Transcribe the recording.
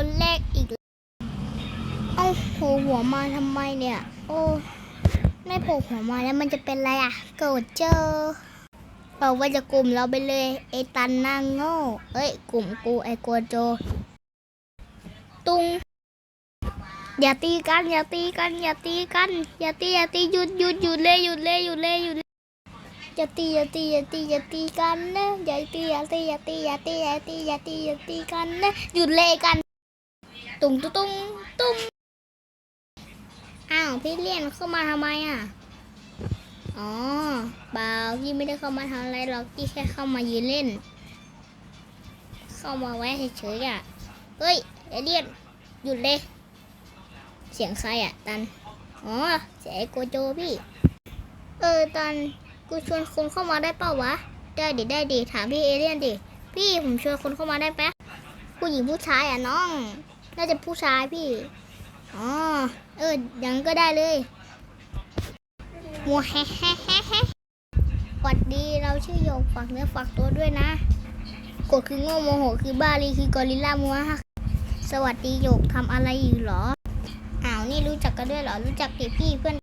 คนแรกอีก เอ้าโผล่หัวมาทำไมเนี่ย โอ้ไม่โผล่หัวมาแล้วมันจะเป็นไรอะโกรธเจอบอกว่าจะกลุ่มเราไปเลยไอตันนางโง่เอ้ย กลุ่มกูไอ้กัวโจ ตุง อย่าตีกัน อย่าตีกัน อย่าตีกัน อย่าตีอย่าตีหยุดหยุดหยุดเลยหยุดเลยหยุดเลยหยุดเลยอย่าตีอย่าตีอย่าตีอย่าตีกันนะอย่าตีอย่าตีอย่าตีอย่าตีอย่าตีอย่าตีอย่าตีกันนะหยุดเลยกัน ตุ้งตุ้งตุงตุงอ้าวพี่เลี่ยนเข้ามาทำไมอะ อ๋อเปล่าพี่ไม่ได้เข้ามาทำอะไรหรอกพี่แค่เข้ามายืนเล่น เข้ามาแวะเฉยๆอะ เฮ้ยเอเลี่ยนหยุดเลยเสียงใครอะตัน อ๋อเสียงโกโจพี่ เออตันกูชวนคนเข้ามาได้เปล่าวะ ได้ดิได้ดิถามพี่เอเลี่ยนดิ พี่ผมชวนคนเข้ามาได้ปะผู้หญิงผู้ชายอะน้อง น่าจะผู้ชายพี่อ๋อเออยังก็ได้เลยมัวแฮะแฮะแฮะแฮะสวัสดีเราชื่อโยกฝากเนื้อฝากตัวด้วยนะกดคือโง่โมโหคือบ้ารีคือกอริลลามัวฮะสวัสดีโยกทำอะไรอยู่หรออ้าวนี่รู้จักกันด้วยเหรอรู้จักดิพี่เพื่อน